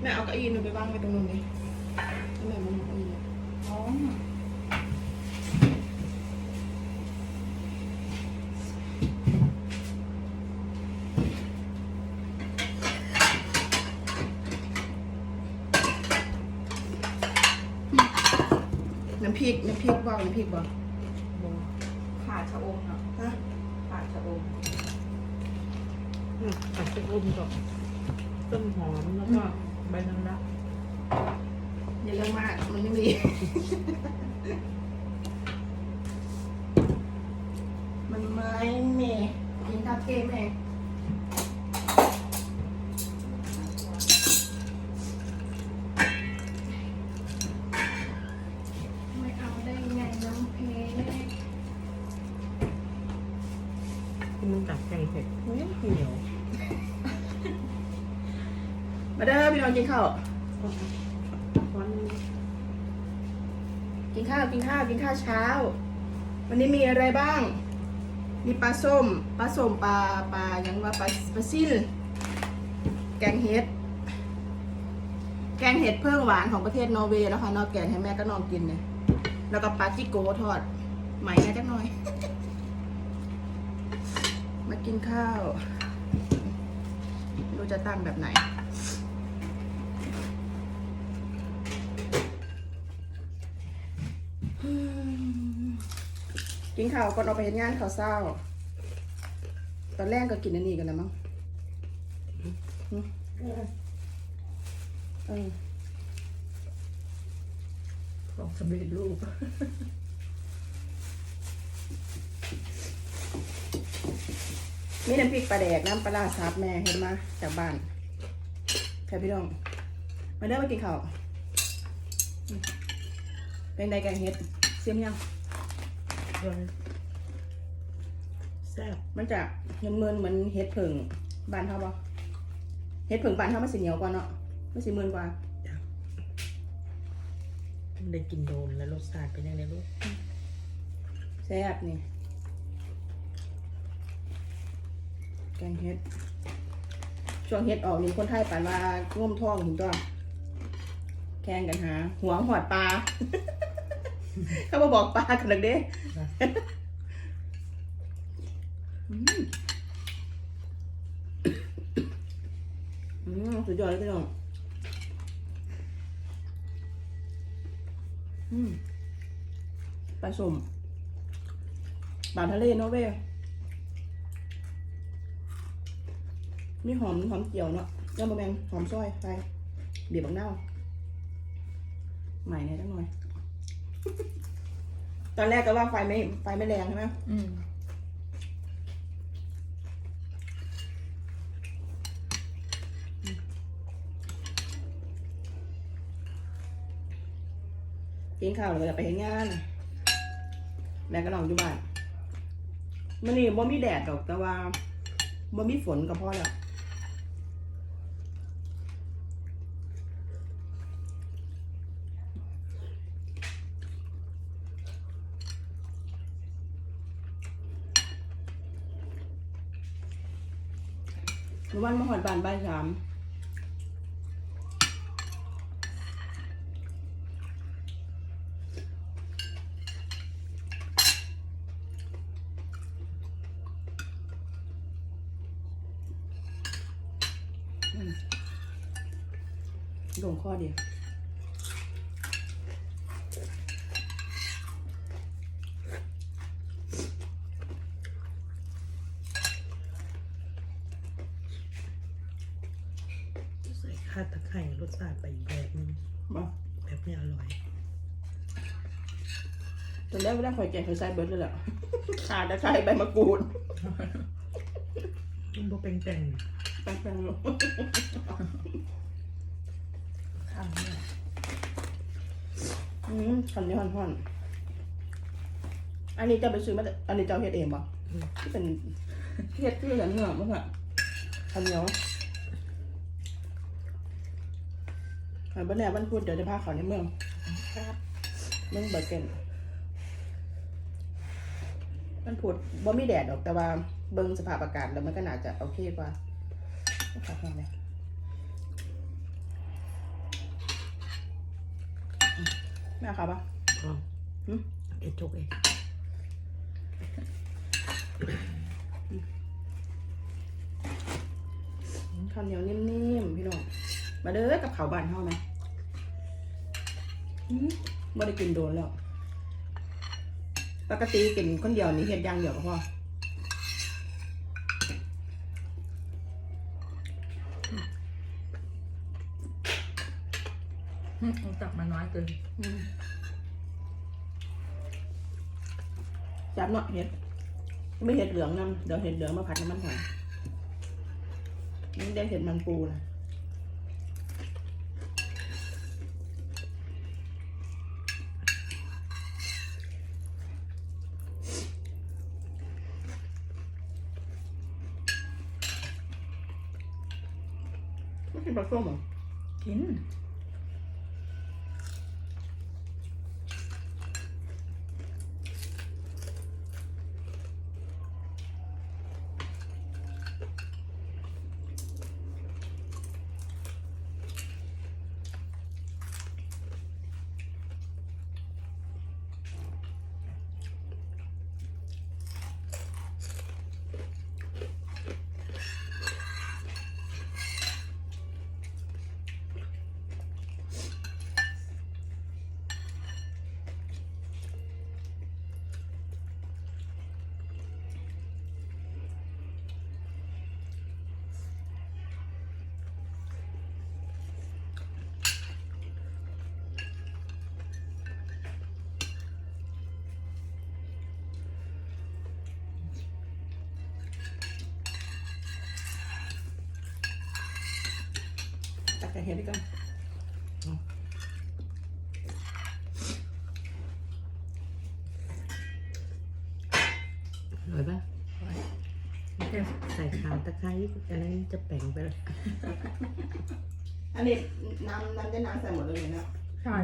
แม่เอาเก้าอี้หนูไปวางไว้ตรงนู้นดิให้แม่มันเอาเก้าอี้อ๋อน้ำพริกน้ำพริกว่าวน้ำพริกบ่ขาดชะอมเนาะฮะขาดชะอมอืมผัดกระอมกับ ต้นหอมแล้วก็ใบนางรักอย่าเรื่องมาก มันไม่มีมันไม่มีกินข้าวเกมเองาเด้อพี่น้องกินข้าวกินข้าว กินข้าว กินข้าวเช้า วันนี้มีอะไรบ้าง มีปลาส้ม ปลาส้มปลาปลายังว่าปลาปลาซิลแกงเห็ด แกงเห็ดเพิ่งหวานของประเทศนอร์เวย์แล้วค่ะนอกแกงให้แม่ก็นองกินเนี่ยแล้วก็ปลาจิโก้ทอดใหม่นะจักหน่อย มากินข้าวไม่รู้จะตั้งแบบไหน กินข้าวก่อนออกไปเห็นงานข้าวเศร้า ตอนแรกก็กินอันนี้กันแล้วมั้งหึเออของสำเร็จรูปมีน้ำพริกปลาแดกน้ำปลาร้าซับแม่เห็นมาจากบ้านแค่พี่น้อง มาเด้อมากินข้าวอืมเป็นไดแกงเห็ด เสียมยังเลยแซ่บมันจะเงินเมินๆเหมือนเห็ดผึ่งบ้านเขาปะเห็ดผึ่งบ้านเขามันสีเหนียวกว่าเนาะมันสีเมินกว่ามันได้กินโดนแล้วรสชาติเป็นยังไงลูกแซ่บนี่แกงเห็ดช่วงเห็ดออกนี่คนไทยปานว่าง่มท้องถึงตัวแข่งกันหาหัวหอดปลา เขามาบอกปลากันเลยเด้อืมอืมสุดยอดเลยพี่น้องอืมปลาสมปลาทะเลเนาะเว้ยมีหอมหอมเจียวเนาะแล้วบะแมงหอมซอยไปบีบบักเน่าวใหม่เนี่ยจังหน่อย ตอนแรกก็ว่าไฟไม่ไฟไม่แรงใช่ไหมอืมกินข้าวแล้วก็จะไปเห็นงานแม่ก็นอนอยู่บ้านมันนี่บ่มีแดดดอกแต่ว่าบ่มีฝนก็พอแล้ว วันมาหอดบานบ่ายสามลงข้อเดียว ใส่ข้าวตะไคร้รสชาติไปอีกแบบนึง มา แบบนี้อร่อยตอนแรกไม่ได้คอยแกงเคยใส่เบิร์ดเลยแหละขาตะไคร้ใบมะกรูดมันบ่เป็นแต่งแป้งๆลงข้าวเนี่ยอืมคันนี้ห่อนๆอันนี้จะไปซื้อมาจากอันนี้จะเอาเฮ็ดเองป่ะที่เป็นเฮ็ดที่เหลือเนื้อมั้งอะคันเหนีย วันนี้านพูดเดี๋ยวจะพาเขาในเมืองเมืองเบอร์เกนมันพุธบ่มีแดดออกแต่ว่าเบิ่งสภาพอากาศแล้วมันก็น่าจะโอเคกว่าขอขอนเลยแม่ค่ะปะอ๋อเอ็ดจุกเองข้าวเหนียวนิ่มๆ พี่น้อง มาเด้อกับเขาบ้านเฮาไหม ไม่ได้กินโดนแล้ว ปกติกินคนเดียวนี่เฮ็ดอย่างเดียวก็พออืมเอาจับมาน้อยเกินอืมจับเนาะเห็ด ไม่เห็ดเหลืองนำเดี๋ยวเห็ดเหลืองมาผัดน้ำมันหอยนี่ได้เห็ดมันปูนะ ไม่กินปลาส้มเหรอกิน ตักแต่เห็ดดีกันอร่อยปะเต็มใส่ข่าตะไคร้อันนั้นจะแป่งไปเลยอันนี้น้ำน้ำได้น้ำใส่หมดเลยเนาะ ใช่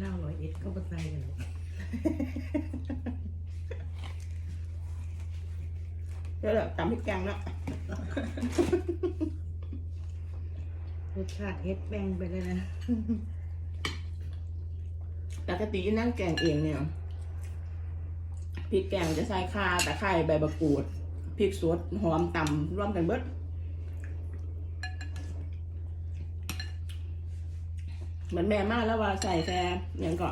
เหล้าร้อยเอ็ดก็มาใส่กันเลย เดี๋ยวเดี๋ยวตำพริกแกงเนาะรสชาติเฮ็ดแป้งไปเลยนะปกตินั่งแกงเองเนี่ยพริกแกงจะใส่ข่าตะไคร้ใบมะกรูดพริกสดหอมตำร่วมกันเบิดเหมือนแม่มากแล้วว่าใส่แค่อย่างก็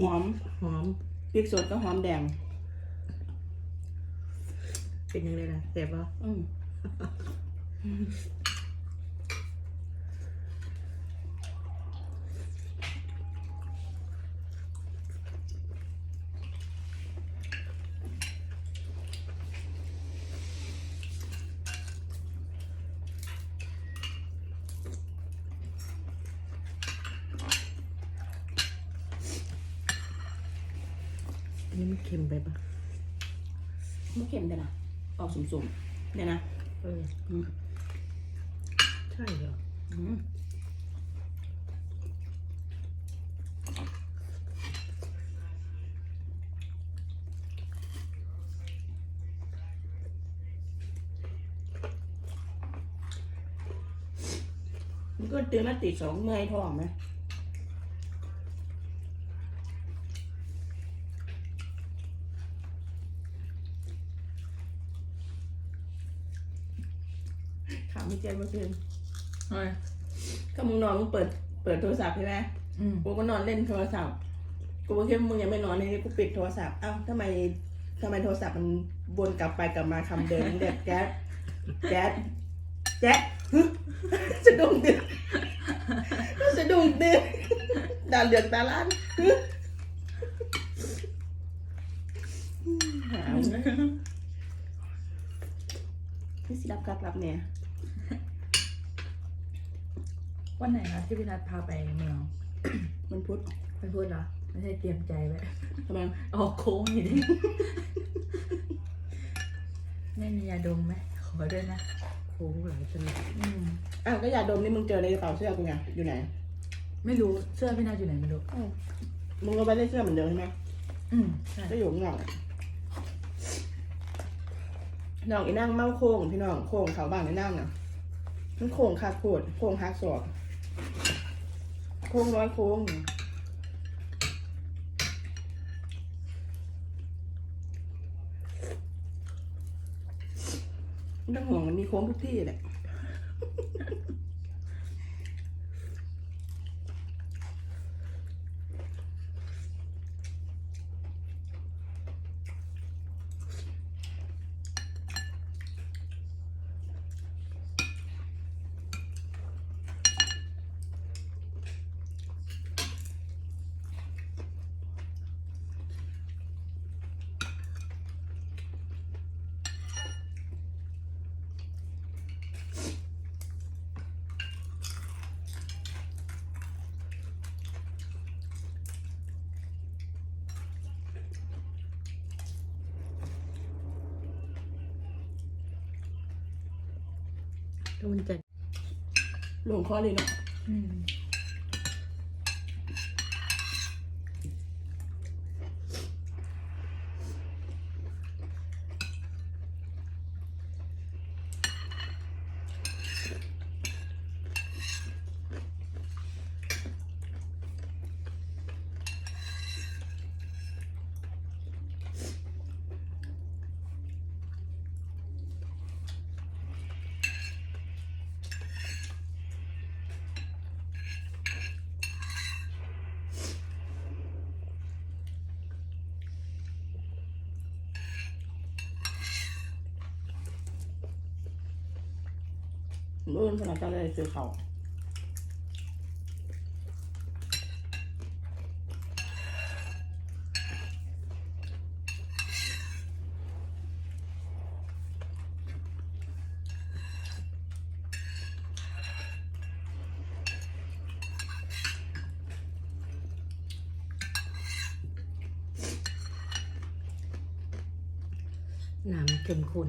หอมหอมพริกสดก็หอมแดง เป็นยังไงล่ะแซ่บปะอืม อันนี้มันเค็มไปปะ ไม่เค็มเลยนะออกสุ่มๆ เนี่ยนะเอออืมใช่เหรออืมมันก็ตื่นมาตีสองเมื่อยท้องไหม ถามพี่เจนเมื่อคืนเฮ้ยก็มึงนอนมึงเปิดเปิดโทรศัพท์ใช่ไหมอืมกูก็นอนเล่นโทรศัพท์กูก็คิดว่ามึงยังไม่นอนนี่กูปิดโทรศัพท์เอ้าทำไมทำไมโทรศัพท์มันวนกลับไปกลับมาคำเดิมเด็ดแก๊สแก๊สแจ๊ะฮึสะดุ้งตื่นสะดุ้งตื่นดาวเหลือกตาล้านฮึหาวนี่สิรับกลับรับเนี่ย วันไหนนะที่พี่นัทพาไปเมือง มันพุธไปพูดเหรอ ไม่ใช่เตรียมใจไว้ทำไมออกโค้งอยู่ดิ ไม่มียาดมไหมขอด้วยนะโค้งหลายจังเลยอืมอ้าวก็ยาดมนี่มึงเจอในกระเป๋าเสื้อกูไงอยู่ไหนไม่รู้เสื้อพี่นัทอยู่ไหนไม่รู้อ้าวมึงก็ไปได้เสื้อเหมือนเดิมใช่ไหมอืมใช่ก็อยู่ข้างนอกอะน้องอีนั่งเมาโค้งพี่น้องโค้งเขาบ้านอีนั่งน่ะมันโค้งขาดโพดโค้งหักศอก โค้งร้อยโค้งไม่ต้องห่วงมันมีโค้งทุกที่แหละ ก็มันจะหลวงคอเลยเนาะ มเมื่อวันสลับจะเลยซื้อเขาว น้ำเข้มข้น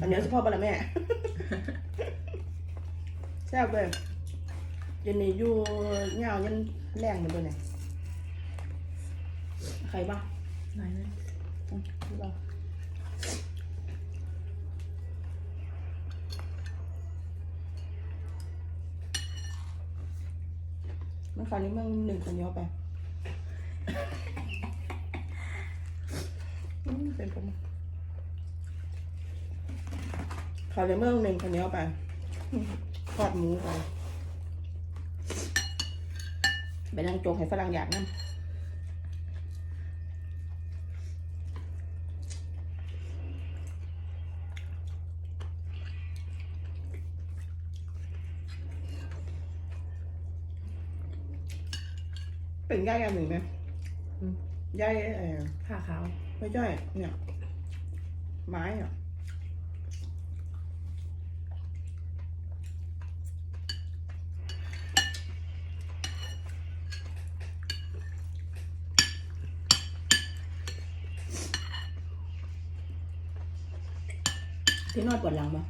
อันนี้เฉพาะบละแม่ แซ่บเลยเย็นนี้อยู่เงายันแรงเหมือนเดิมเนี่ยใครบ้างไหนนะอืมดูเอามันคราวนี้มึงหนึ่งคนเดียวไปอืม เป็นผมคราวนี้มึงหนึ่งคนเดียวไปอืมทอดหมูไปไปนั่งโจกให้ฝรั่งอยากนั่นเป็นย่ายอันหนึ่งไหมอืมย่ายเออผ้าขาว ไม่ใช่ เนี่ย ไม้อะที่นอดปวดหลังมา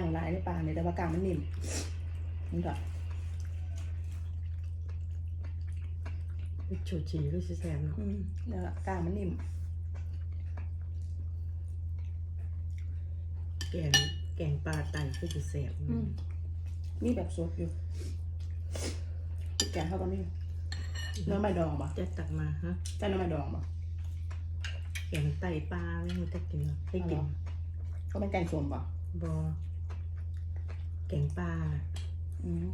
างหลายในป่าเนี่ยแต่ว่ากลางมันนิ่มนี่ก่อนชูชีก็จะแซมเนาะอืมเนี่ยกลางมันนิ่ม แกงแกงปลาไตก็จะแสบอืมนี่แบบสดอยู่พริกแกงเขาก็มีเนื้อไม่ดองปะจะตักมาฮะใช่เนื้อไม่ดองปะแกงไตปลาไม่รู้จะกินหรอให้กินก็เป็นแกงส้มปะบอ แกงปลาอืม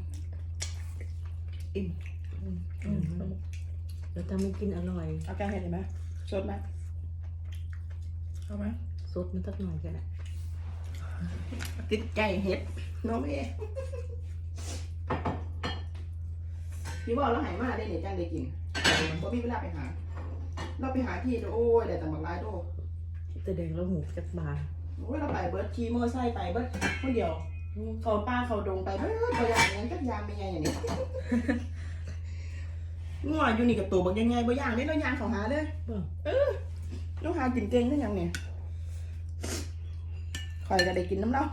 อิ่มอืมแล้วทำให้กินอร่อย เอาแกงเห็ดเห็นไหมสดไหมเข้าไหมสดมันสักหน่อยก็ได้ติดไก่เห็ดน้องเอ๋พี่ว่าเราหายมาได้เนี่ยจ้างได้กินเพราะพี่เวลาไปหา เราไปหาที่โอ้ยแต่ต่างบักร้ายโตแต่แดงแล้วหูจักบาโอ้ยเราไปเบิร์ดขี่มอเตอร์ไซค์ไปเบิร์ดคนเดียว เขาป้าเขาดงไปเบิร์ดตัวอย่างนั้นจักยามเป็นไงอย่างนี้งัวอยู่นี่กับตัวบางยังไงบ่อย่างนี้เรายางเขาหาเลยบ่ลูกหากินเก่งได้ยังเนี่ยคอยก็ได้กินน้ำเล่า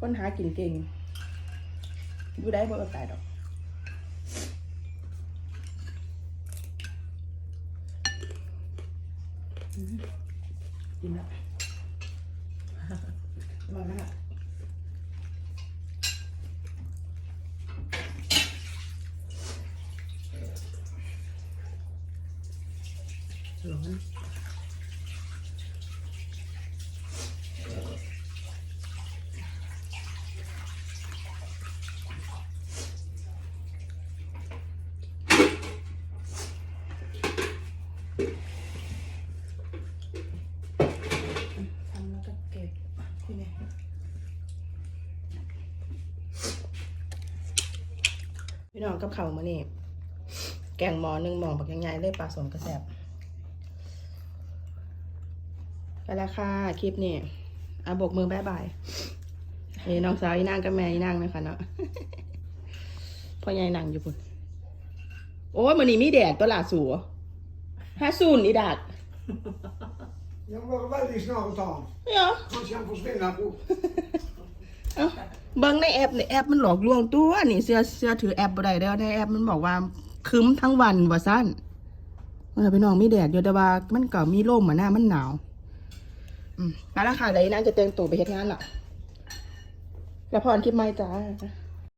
คนหากินเก่งอยู่ได้บ่ตายดอกอืม กินแล้วอร่อยมาก ร้อน ทำแล้วก็เก็บที่นี่ พี่น้องกับเขาวมานี่แกงหมอหนึ่งหมอบักยังไงเลยปลาสมกระแสบไปแล้วค่ะคลิปนี้อาบกมือบายบายนี่น้องสาวอีนางกับแม่อีนางนะคะเนาะพ่อใหญ่นั่งอยู่พุ่นโอ้ยมันนี่มีแดดตัวหลาสัวห้าซูนอีดาด Jag var väldigt snart av. เนี่ย Man ska försvinna på. เอ้า เบิ่งในแอปในแอปมันหลอกลวงตัวนี่เสื้อเสื้อถือแอปบ่ได้แล้วในแอปมันบอกว่าครึ้มทั้งวันว่าสั้นเออพี่น้อนมีแดดอยู่แต่ว่ามันก็มีลมอะหน้ามันหนาว อืมมาแล้วค่ะเดี๋ยวอีนาจะเตรียมตัวไปเฮ็ดงานละแล้วพรคลิปใหม่จ้า